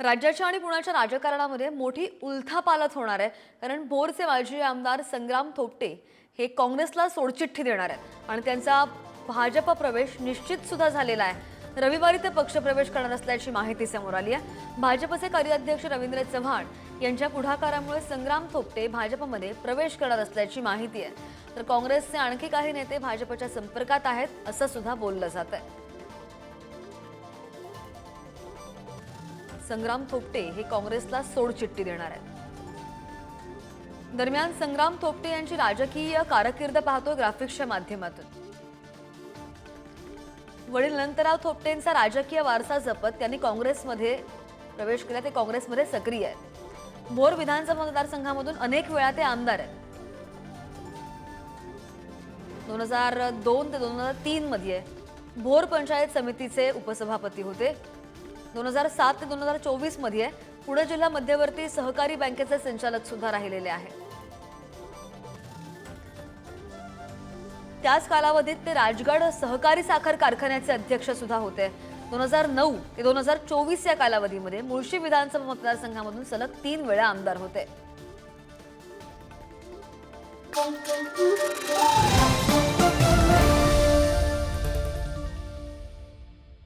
राज्याच्या आणि पुण्याच्या राजकारणामध्ये मोठी उलथापालथ होणार आहे. कारण भोरचे माजी आमदार संग्राम थोपटे हे काँग्रेसला सोडचिठ्ठी देणार आहेत. आणि त्यांचा भाजप प्रवेश निश्चित सुद्धा झालेला आहे. रविवारी ते पक्षप्रवेश करणार असल्याची माहिती समोर आली आहे. भाजपचे कार्याध्यक्ष रवींद्र चव्हाण यांच्या पुढाकारामुळे संग्राम थोपटे भाजपमध्ये प्रवेश करणार असल्याची माहिती आहे. तर काँग्रेसचे आणखी काही नेते भाजपच्या संपर्कात आहेत असं सुद्धा बोललं जात आहे. संग्राम थोपटे हे काँग्रेसला सोडचिठ्ठी देणार आहेत. दरम्यान संग्राम थोपटे यांची राजकीय कारकीर्द पाहतो ग्राफिक्सच्या माध्यमातून. वडील अनंतराव थोपटेंचा राजकीय वारसा जपत त्यांनी काँग्रेसमध्ये प्रवेश केला. ते काँग्रेसमध्ये सक्रिय आहेत. भोर विधानसभा मतदारसंघामधून अनेक वेळा ते आमदार आहेत. दोन हजार दोन ते दोन हजार तीन मध्ये भोर पंचायत समितीचे उपसभापती होते. दोन हजार सात ते दोन हजार चोवीसमध्ये पुणे जिल्हा मध्यवर्ती सहकारी बँकेचे संचालक सुद्धा राहिलेले आहेत. त्याच कालावधीत ते राजगड सहकारी साखर कारखान्याचे अध्यक्ष सुद्धा होते. दोन हजार नऊ ते दोन हजार चोवीस या कालावधीमध्ये मुळशी विधानसभा मतदारसंघामधून सलग तीन वेळा आमदार होते.